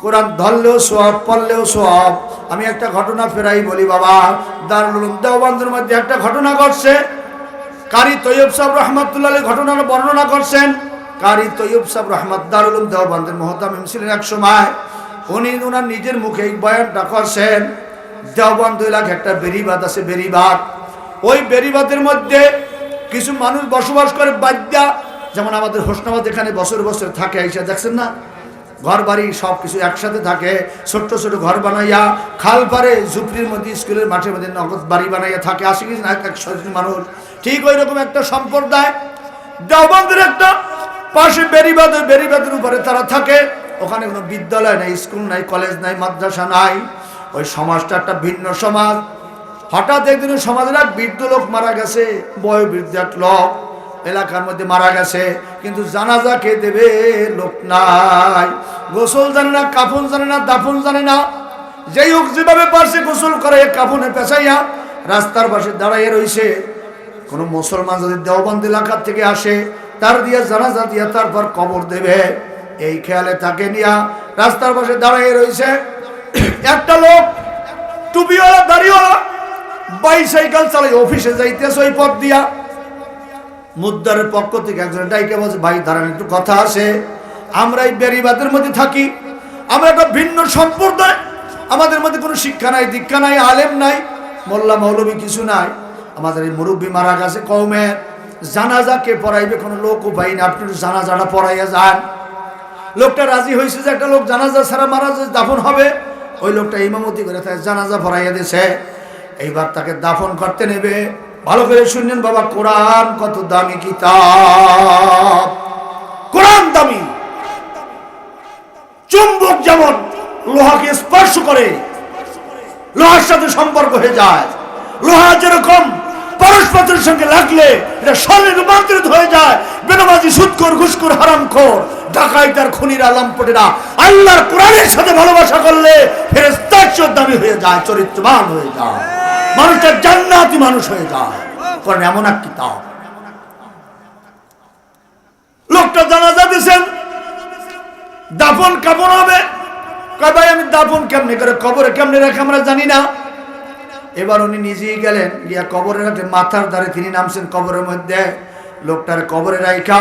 কোরআন ধরলেও সোয়াব, পড়লেও সোয়াব। আমি একটা ঘটনা ফেরাই বলি, বাবা, দারুল উলুম দেওবন্দের মধ্যে একটা ঘটনা ঘটছে। কারি তৈয়ব সাহেব রহমতুল্লাহ ঘটনার বর্ণনা করছেন। কারি তৈয়ব সাহেব রহমত, দারুল উলুম দেওবন্দের মহতামিম ছিলেন এক সময়। উনি ওনার নিজের মুখে বয়ানটা করছেন, দেওবন্দ এলাকা একটা বেরিবাদ আছে, বেরিবাদ। ওই বেরিবাদের মধ্যে কিছু মানুষ বসবাস করে বাদ্যা যেমন আমাদের হোসনাবাদ এখানে বছর বছর থাকে এসে দেখছেন না? ঘর বাড়ি সব কিছু একসাথে থাকে, ছোট্ট ছোট ঘর বানাইয়া খাল পারে ঝুপড়ির মধ্যে, স্কুলের মাঠের মধ্যে নগদ বাড়ি বানাইয়া থাকে। একশো জন মানুষ। ঠিক ওই রকম একটা সম্প্রদায়। একটা পাশে বেরিবাদের বেরিবাদের উপরে তারা থাকে। ওখানে কোনো বিদ্যালয় নাই, স্কুল নাই, কলেজ নাই, মাদ্রাসা নাই। ওই সমাজটা একটা ভিন্ন সমাজ। হঠাৎ একদিন সমাজের এক বৃদ্ধ লোক মারা গেছে। বয়োবৃদ্ধ এক লোক। এলাকার মধ্যে মারা গেছে, কিন্তু জানাজা কে দেবে লোক নাই। গোসল জানে না, কাফন জানে না, দাফন জানে না। যেই হোক যেভাবে পারছে গোসল করে, কাফনে পেঁচাইয়া রাস্তার পাশে দাঁড়াইয়া রইছে। কোনো মুসলমান যদি দেওবন্দ এলাকার থেকে আসে, তার দিয়া জানাজা দিয়া তারপর কবর দেবে। এই খেয়ালে তাকে নিয়া রাস্তার পাশে দাঁড়াইয়ে রইছে। একটা লোক, টুপিওয়ালা, দাড়িওয়ালা, বাইসাইকেল চালাই অফিসে যাইতেছে ওই পথ দিয়া। মুদ্রার পক্ষ থেকে একজন ডাইকে বলছে, ভাই, দাঁড়ান, একটু কথা আছে আমরা এই বেরিবাদের মধ্যে থাকি। আমরা একটা ভিন্ন সম্প্রদায়। আমাদের মধ্যে কোনো শিক্ষা নাই, দীক্ষা নাই, আলেম নাই, মোল্লা মৌলবী কিছু নাই। আমাদের এই মুরব্বী মারা গেছে কৌমের জানাজা কে পড়াইবে কোনো লোক পাই না। আপনি একটু জানাজাটা পড়াইয়া যান। লোকটা রাজি হয়েছে যে একটা লোক জানাজা ছাড়া মারা যে দাফন হবে। ওই লোকটা ইমামতি করে তাই জানাজা পড়াইয়া দিছে। এইবার তাকে দাফন করতে নেবে। ভালো করে শুনলেন বাবা, কোরআন কত দামি কিতাব। কোরআন দামি। চুম্বক যেমন লোহাকে স্পর্শ করে, লোহার সাথে সম্পর্ক হয়ে যায়। লোহা যেরকম পরস্পরের সঙ্গে লাগলে, এটা স্বর্ণে রূপান্তরিত হয়ে যায়। বেনবাজি সুৎকর ঘুষকর হারামখোর ডাকাইতার খুনির আলমপটেরা আল্লাহর কোরআনের সাথে ভালোবাসা করলে ফেরেস্তার দামি হয়ে যায়, চরিত্রবান হয়ে যায়। মানুষটা জান্নাতি মানুষ হয়ে যায়। কারণ এমন এক কিতাব। লোকটা জানাজা দিছেন, দাফন কাপন হবে। কয়, ভাই, আমি দাফন কেমনে করে, কবরে কেমনে রাখে আমরা জানি না। এবার উনি নিজেই গেলেন, গিয়া কবরের হাতে মাথার ধারে তিনি নামছেন কবরের মধ্যে। লোকটার কবরে রাইখা,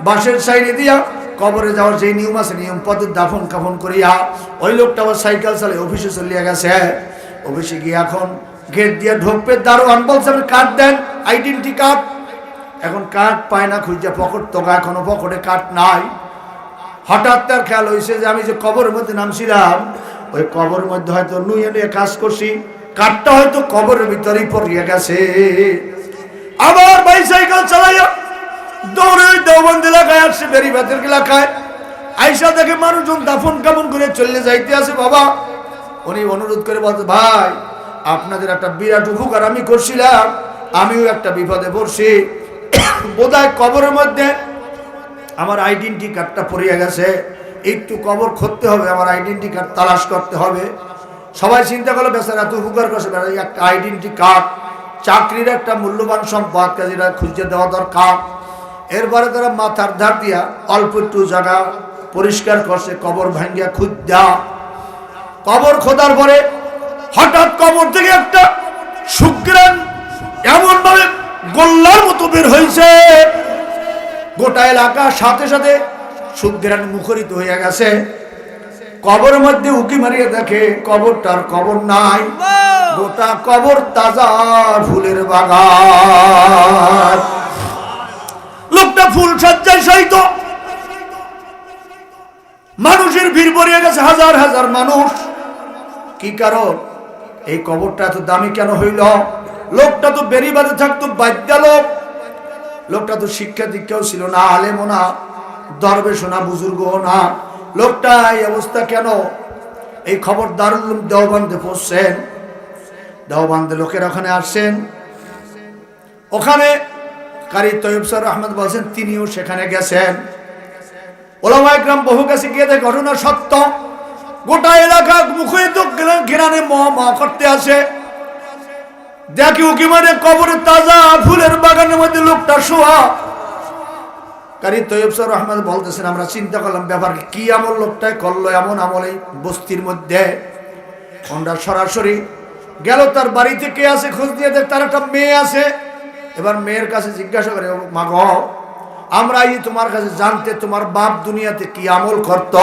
বাঁশের সাইডে দিয়া কবরে যাওয়ার যে নিয়ম আছে, নিয়ম পথে দাফন কাফন করিয়া, ওই লোকটা আবার সাইকেল চালে অফিসে চলিয়া গেছে। অফিসে গিয়ে এখন গেট দিয়ে ঢোকবে। দারোয়ান বলছে আপনি কার্ড দেন আইডেন্টি কার্ড এখন কার্ড পায় না, খুঁজে পকেট তোকা এখনও পকেটে কার্ড নাই। হঠাৎ তার খেয়াল হয়েছে যে আমি যে কবরের মধ্যে নামছিলাম, ওই কবরের মধ্যে হয়তো নুয়ে নুয়ে কাজ করছি। কাঠটা হয়তো কবরের ভিতরেই পড়িয়ে গেছে। আবার বাইসাইকেল চালাইয়া দৌড়ে দেওবন্দ এলাকায় আসছে বেরিবাদের এলাকায়। আইসা দেখে মানুষজন দাফন কামন করে চলে যাইতে আছে, বাবা। উনি অনুরোধ করে বলতে ভাই আপনাদের একটা বিরাট উপকার আমি করছিলাম, আমিও একটা বিপদে পড়ছি। বোধহয় কবরের মধ্যে আমার আইডেন্টি কার্ডটা পড়িয়ে গেছে। একটু কবর খুঁজতে হবে, আমার আইডেন্টি কার্ড তালাশ করতে হবে। সবাই চিন্তা করল, বেচারা এত উপকার করছে একটা আইডেন্টি কার্ড চাকরির একটা মূল্যবান সম্পদ কাজেরা খুঁজে দেওয়া দরকার। এরপরে তারা মাথার ধার দিয়া অল্প একটু জায়গা পরিষ্কার করছে, কবর ভাঙ্গিয়া খুঁজ। দেওয়া কবর খোদার পরে হঠাৎ কবর থেকে একটা শুক্রান এমন ভাবে গোল্লার মতো বের হয়েছে। গোটা এলাকা সাথে সাথে সুগ্রান মুখরিত হয়ে গেছে। কবর মধ্যে উকি মারিয়ে দেখে কবরটার কবর নাই। গোটা কবর তাজা ফুলের বাগান। লোকটা ফুল সজ্জায় সহিত মানুষের ভিড় পড়িয়ে গেছে হাজার হাজার মানুষ। কি কারণ? এই কবরটা এত দামি কেন হইল? লোকটা তো বেরিবাদে থাকতো বাদ্যা লোক। লোকটা তো শিক্ষা দীক্ষাও ছিল না, আলেমও না দরবেশও না, বুজুর্গও না। লোকটা এই অবস্থা কেন? এই খবর দারুল দেওবান্ধে পড়ছেন। দেওবান্ধে লোকের ওখানে আসছেন। ওখানে কারি তৈব স্যার আহমদ বলছেন, তিনিও সেখানে গেছেন। ওলামা একরাম বহু কাছে গিয়ে ঘটনা সত্য। গোটা এলাকা মুখরিত ঘেরানে মহা করতে আসে। দেখি উকি মানে কবরে তাজা ফুলের বাগানের মধ্যে লোকটা শোয়া। কারি তৈয়ব সর বলতেছেন, আমরা চিন্তা করলাম ব্যাপার কি আমল লোকটাই করল এমন আমল এই বস্তির মধ্যে। আমরা সরাসরি গেল, তার বাড়িতে কে আছে খোঁজ দিয়ে দেখ, তার একটা মেয়ে আছে। এবার মেয়ের কাছে জিজ্ঞাসা করে মা আমরা এই তোমার কাছে জানতে তোমার বাপ দুনিয়াতে কি আমল করত?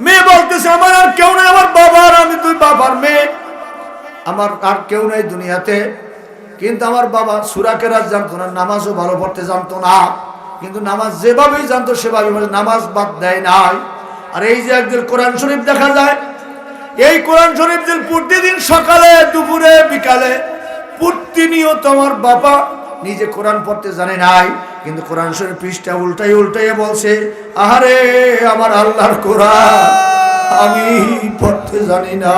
মেয়ে বলতেছে, আমার আর কেউ নাই, আমার বাবার আমি তুই বাবার মেয়ে। আমার আর কেউ নাই দুনিয়াতে। কিন্তু আমার বাবা সুরাকেরাজ জানতো না, নামাজও ভালো পড়তে জানতো না। কিন্তু নামাজ যেভাবেই জানতো, সেভাবে নামাজ বাদ দেয় নাই। আর এই যে একদিন কোরআন শরীফ দেখা যায়, এই কোরআন শরীফ যে প্রতিদিন সকালে, দুপুরে, বিকালে, প্রতিনিয়ত আমার বাবা নিজে কোরআন পড়তে জানে নাই। কিন্তু কোরআন শরীফ পৃষ্ঠা উল্টাই উল্টাই বলছে, আহারে, আমার আল্লাহর কোরআন, আমি পড়তে জানি না।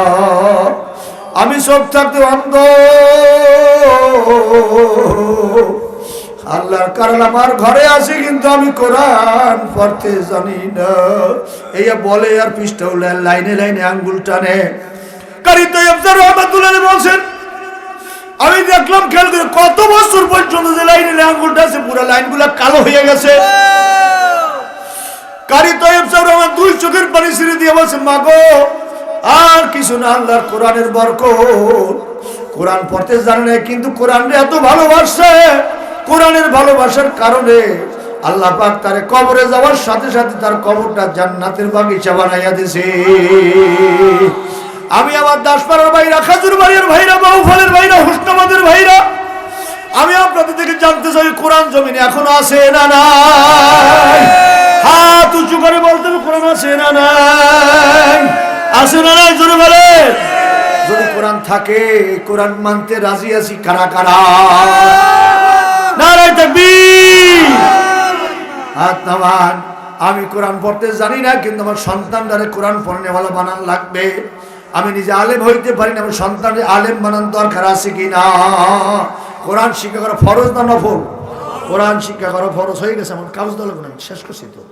আমি সব থাকতে অন্ধ। আল্লাহর কারণ আমার ঘরে আছে, কিন্তু আমি কোরআন পড়তে জানি না। এই বলে আর পৃষ্ঠা লাইনে লাইনে আঙ্গুল টানে। কারি তো রহমাতুল্লাহ বলছেন আমি দেখলাম খেয়াল করে কত বছর পর্যন্ত যে লাইনে আঙ্গুলটা আছে, পুরো লাইনগুলো কালো হয়ে গেছে। কারি তৈব সাহেব আমার দুই চোখের পানি ছিঁড়ে দিয়ে বলছে মাগো আর কিছু না, আল্লাহর কোরআনের বরকত। কোরআন পড়তে জানে না কিন্তু কোরআন এত ভালোবাসে। কোরআনের ভালোবাসার কারণে আল্লাহ পাক তার কবরে যাওয়ার সাথে সাথে তার কবরটা জান্নাতের বাগিচা বানাইয়া দিছে। আমি আমার দাসপাড়ার আপনাদের থেকে জানতে চাই, কোরআন জমিনে এখনও আছে না নাই? হাত উঁচু করে বলতে হবে, কোরআন আছে না নাই? না নাই, জোরে বলে যদি কোরআন থাকে, কোরআন মানতে রাজি আছি, কারা কারা? নারায় তাকবীর। হাত নামান। আমি কোরআন পড়তে জানি না, কিন্তু আমার সন্তান সন্তানটারে কোরআন পড়নে ভালো বানান লাগবে। আমি নিজে আলেম হইতে পারি না, আমার সন্তানের আলেম বানান দরকার আছে কি না কোরআন শিক্ষা করা ফরজ না নফল? কোরআন শিক্ষা করা ফরজ হয়ে গেছে আমার কাগজ দল শেষ করছি তো।